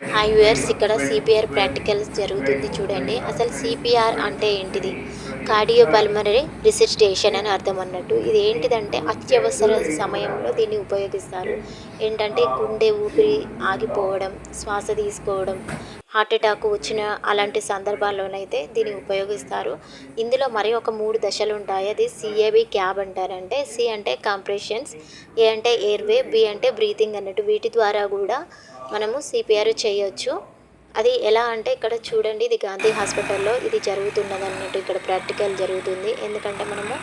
Hi viewers ఇక్కడ CPR practicals జరుగుతుంది చూడండి. అసలు సిపిఆర్ అంటే ఏంటిది? కార్డియో పల్మనరీ రిసిస్టేషన్ అని అర్థం అన్నట్టు. ఇది ఏంటిదంటే అత్యవసర సమయంలో దీన్ని ఉపయోగిస్తారు. ఏంటంటే గుండె ఊపిరి ఆగిపోవడం శ్వాస తీసుకోవడం హార్ట్ అటాక్ వచ్చిన అలాంటి సందర్భాల్లోనైతే దీన్ని ఉపయోగిస్తారు. ఇందులో మరి ఒక మూడు దశలు ఉంటాయి. అది సిఏబి క్యాబ్ అంటారంటే సి అంటే కంప్రెషన్స్ ఏ అంటే ఎయిర్వే బి అంటే బ్రీతింగ్ అన్నట్టు. వీటి ద్వారా కూడా మనము సిపిఆర్ చేయొచ్చు. అది ఎలా అంటే ఇక్కడ చూడండి ఇది గాంధీ హాస్పిటల్లో ఇది జరుగుతున్నది అన్నట్టు ఇక్కడ ప్రాక్టికల్ జరుగుతుంది. ఎందుకంటే మనము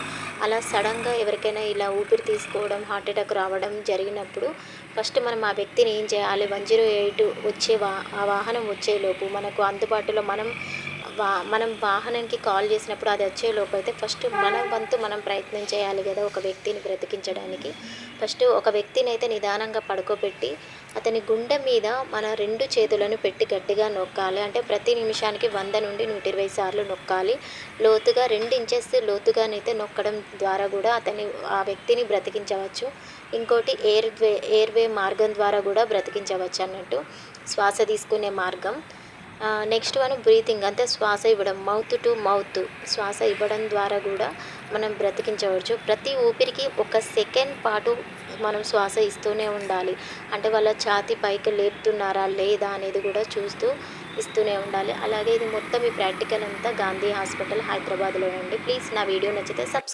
అలా సడన్గా ఎవరికైనా ఇలా ఊపిరి తీసుకోవడం హార్ట్ అటాక్ రావడం జరిగినప్పుడు ఫస్ట్ మనం ఆ వ్యక్తిని ఏం చేయాలి? వన్ జీరో ఎయిట్ వచ్చే వా ఆ వాహనం వచ్చేలోపు మనకు అందుబాటులో మనం వా మనం వాహనానికి కాల్ చేసినప్పుడు అది వచ్చే అయితే ఫస్ట్ మన వంతు మనం ప్రయత్నం చేయాలి కదా ఒక వ్యక్తిని బ్రతికించడానికి. ఫస్ట్ ఒక వ్యక్తిని అయితే నిదానంగా పడుకోబెట్టి అతని గుండె మీద మన రెండు చేతులను పెట్టి గట్టిగా నొక్కాలి. అంటే ప్రతి నిమిషానికి వంద నుండి నూట ఇరవై సార్లు నొక్కాలి. లోతుగా రెండు ఇంచెస్ లోతుగానైతే నొక్కడం ద్వారా కూడా అతని ఆ వ్యక్తిని బ్రతికించవచ్చు. ఇంకోటి ఎయిర్వే ఎయిర్వే మార్గం ద్వారా కూడా బ్రతికించవచ్చు అన్నట్టు. శ్వాస తీసుకునే మార్గం. నెక్స్ట్ వన్ బ్రీతింగ్ అంటే శ్వాస ఇవ్వడం మౌత్ టు మౌత్ శ్వాస ఇవ్వడం ద్వారా కూడా మనం బ్రతికించవచ్చు. ప్రతి ఊపిరికి ఒక సెకండ్ పాటు మనం శ్వాస ఇస్తూనే ఉండాలి. అంటే వాళ్ళ ఛాతి పైకి లేపుతున్నారా లేదా అనేది కూడా చూస్తూ ఇస్తూనే ఉండాలి. అలాగే ఇది మొత్తం ఈ ప్రాక్టికల్ అంతా గాంధీ హాస్పిటల్ హైదరాబాద్లో ఉండి ప్లీజ్ నా వీడియో నచ్చితే సబ్స్క్రైబ్